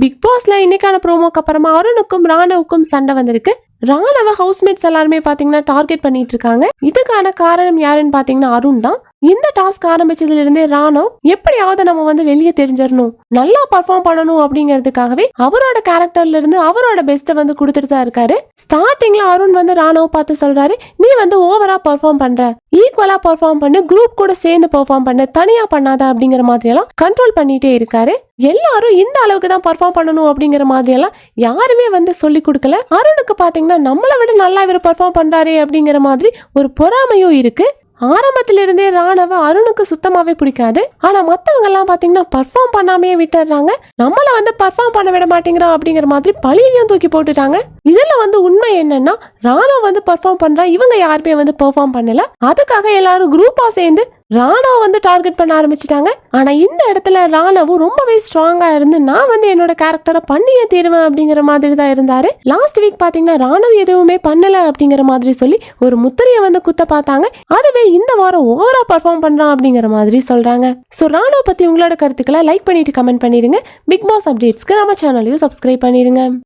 Big பாஸ்ல இன்னைக்கான ப்ரோமோக்கு அப்புறமா அருணுக்கும் ராணவுக்கும் சண்டை வந்திருக்கு. ராணவ ஹவுஸ்மேட்ஸ் எல்லாருமே பாத்தீங்கன்னா டார்கெட் பண்ணிட்டு இருக்காங்க. இதுக்கான காரணம் யாருன்னு பாத்தீங்கன்னா அருண் தான். இந்த டாஸ்க் ஆரம்பிச்சதுல இருந்தே ராணவ் எப்படியாவது நம்ம வந்து வெளியே தெரிஞ்சிடணும். நல்லா பர்ஃபார்ம் பண்ணணும் அப்படிங்கிறதுக்காகவே அவரோட கேரக்டர்ல இருந்து அவரோட பெஸ்ட்டை வந்து கொடுத்துட்டு தான் இருக்காரு. ஸ்டார்டிங்ல அருண் வந்து ராணவ் பார்த்து சொல்றாரு நீ வந்து ஓவரா பர்ஃபார்ம் பண்ற. ஈக்குவலா பர்ஃபார்ம் பண்ணு குரூப் கூட சேர்ந்து பெர்ஃபார்ம் பண்ணு தனியா பண்ணாத அப்படிங்கிற மாதிரி எல்லாம் கண்ட்ரோல் பண்ணிட்டே இருக்காரு. எல்லாரும் இந்த அளவுக்கு தான் பர்ஃபார்ம் பண்ணணும் அப்படிங்கிற மாதிரி எல்லாம் யாருமே வந்து சொல்லி கொடுக்கல. அருணுக்கு பாத்தீங்கன்னா நம்மளை விட நல்லா இவர் பர்ஃபார்ம் பண்றாரு அப்படிங்கிற மாதிரி ஒரு பொறாமையும் இருக்கு. ஆரம்பத்திலிருந்தே ராணவ அருணுக்கு சுத்தமாவே பிடிக்காது. ஆனா மத்தவங்க எல்லாம் பாத்தீங்கன்னா பர்ஃபார்ம் பண்ணாமே விட்டுறாங்க. நம்மள வந்து பர்ஃபார்ம் பண்ண விட மாட்டேங்கிறான் அப்படிங்கிற மாதிரி பழியையும் தூக்கி போட்டுட்டாங்க. இதுல வந்து உண்மை என்னன்னா ராணவ் வந்து பர்ஃபார்ம் பண்றா இவங்க யாருமே வந்து பெர்ஃபார்ம் பண்ணல. அதுக்காக எல்லாரும் குரூப்பா சேர்ந்து ராணாவை வந்து டார்கெட் பண்ண ஆரம்பிச்சிட்டாங்க. ஆனா இந்த இடத்துல ராணாவும் ரொம்பவே ஸ்ட்ராங்கா இருந்து நான் வந்து என்னோட கேரக்டரை பண்ணியே தீருவேன் அப்படிங்கிற மாதிரி தான் இருந்தாரு. லாஸ்ட் வீக் பாத்தீங்கன்னா ராணவ் எதுவுமே பண்ணல அப்படிங்கிற மாதிரி சொல்லி ஒரு முத்திரையை வந்து குத்த பார்த்தாங்க. அதுவே இந்த வாரம் ஓவரா பர்ஃபார்ம் பண்றான் அப்படிங்கிற மாதிரி சொல்றாங்க. ஸோ ராணுவ பத்தி உங்களோட கருத்துக்களை லைக் பண்ணிட்டு கமெண்ட் பண்ணிருங்க பிக் பாஸ் அப்டேட்ஸ்க்கு நம்ம சேனலையும் சப்ஸ்கிரைப் பண்ணிருங்க